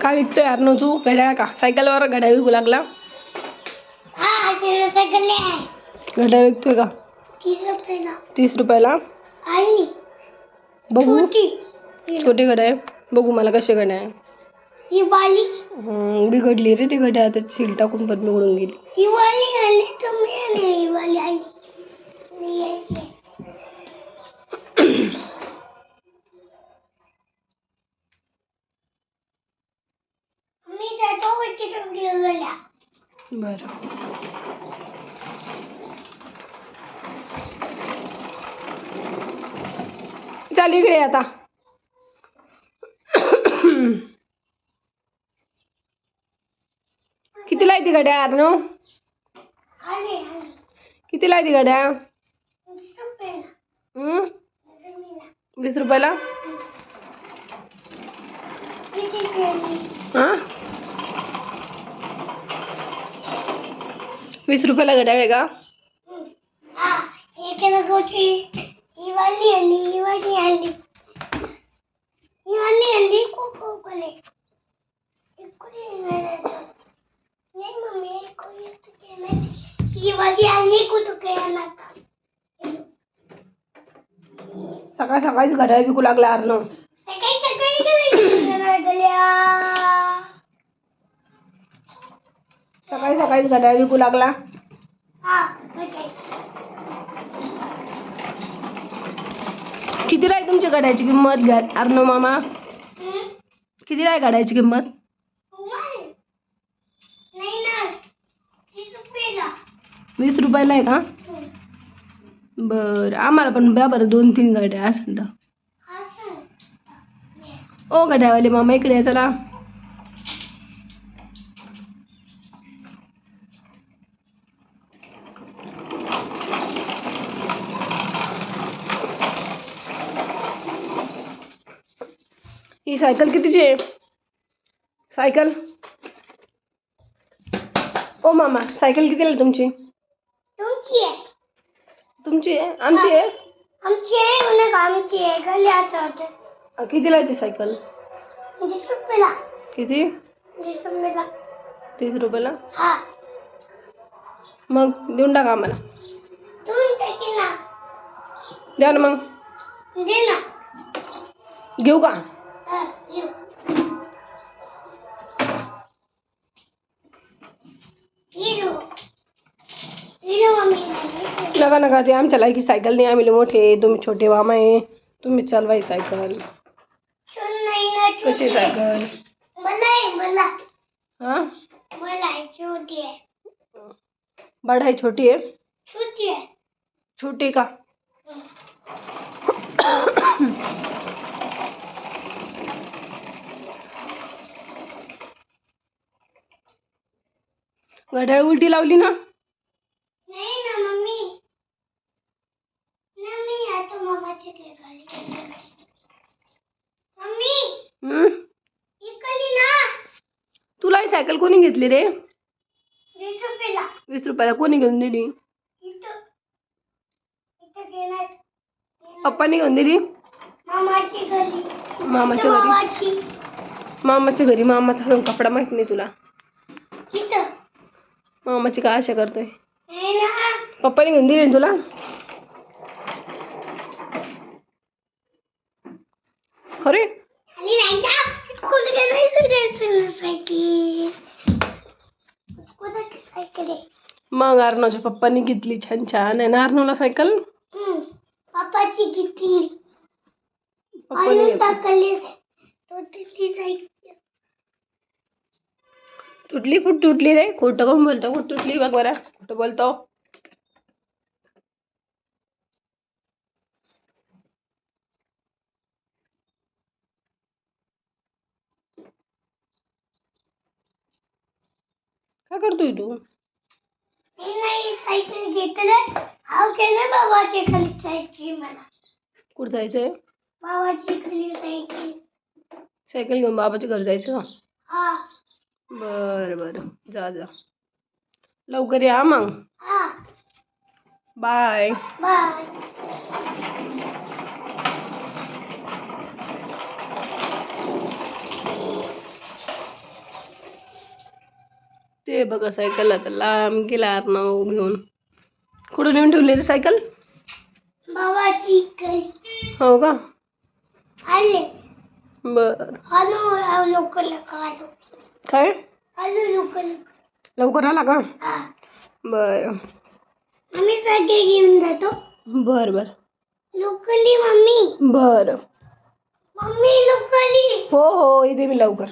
का विकतोय यार तू? घड्याळ का? सायकलवर घड्याळ विकू लागला. हा घड्याळ विकतोय का? तीस रुपयाला. बघू. छोटी. घड्याळ बघू मला कसे घड्याळ ही बिघडली रे ती घड्याळ त्यात सील टाकून पण बिघडून गेली. गल्या बरं. चाल इकडे आता. कितीला आहे ती घड्याळ अर्नो कितीला ती हम्म? जमीला वीस रुपयाला? किती केली? हाँ वीस रुपयाला घड्याळ आहे का हा एक गोची ही वाली आली ही वाली आली ही वाली आली कोको कोले कोणी नाही मम्मी कोणी केलं ही वाली आली कुठं केला सकाळ सकाळीच घड्याळ विकू लागला. सकाळी सकाळीच घड्याळ विकू लागला. हा कितीला आहे तुमच्या घड्याची किंमत घ्या अर्नो मामा? कितीला आहे घड्याची किंमत? वीस रुपयाला. आहे का? हम्म. बरं आम्हाला पण द्या बरं दोन तीन गाड्या असेल तर. ओ गाड्यावाले मामा इकडे चला. ही सायकल कितीची आहे सायकल ओ मामा सायकल कितीला आहे तुमची तुमची आहे तुमची आहे आमची आहे आमची आहे म्हणा का आमची आहे गल्याचं होतं अ, कितीला आहे ती सायकल वीस रुपयाला किती वीस रुपयाला तीस रुपयाला हा। मग देऊन टाका आम्हाला। तुम्ही टाकी ना। द्या ना मग। दे ना। घेऊ का? ते आमच्या लायकी सायकल नाही आम्ही मोठे तुम्ही छोटे मामा आहे तुम्ही चालवाय सायकल छोट नाही ना कशी. सायकल हा? छोटी बड छोटी आहे छोटी का? घड्याळ उलटी लावली ना? सायकल कोणी घेतली रे? वीस रुपयाला कोणी घेऊन दिली? पप्पानी घेऊन दिली? मामाच्या घरी? मामाची. मामाच्या घरी? मामाचा कपडा माहीत नाही तुला. मामाची काय आशा करतोय? नाही ना. पप्पानी घेऊन दिली तुला? अरे! मग अर्णवच्या पप्पानी घेतली छान छान आहे ना अर्णवला सायकल हम्म. पप्पाची घेतली. पप्पानी घेतली. टाकली. तो सायकल तुटली कुठं तुटली रे? खोटं कोण बोलतो? कुठं तुटली बघ बरं. कुठं बोलतो. काय करतोय तू? सायकल घेतलं हाव केलं बाबाची खाली सायकल मला कुठं जायचंय बाबाची खाली सायकल सायकल घेऊन बाबाच्या घरी जायचं हा। बरं बरं। जा जा। लवकर या मग। हा। बाय बाय ते बघा सायकल आता लांब गेला अर्णव घेऊन. कुठं नेऊन ठेवली रे सायकल? हो का? आले. बर. आलो लवकर आलो काय? आलो लवकर लवकर लवकर आला का? बर. आम्ही सगळे घेऊन जातो. बर बर. Locally mummy. बर. Mummy locally. हो हो इथे मी लवकर.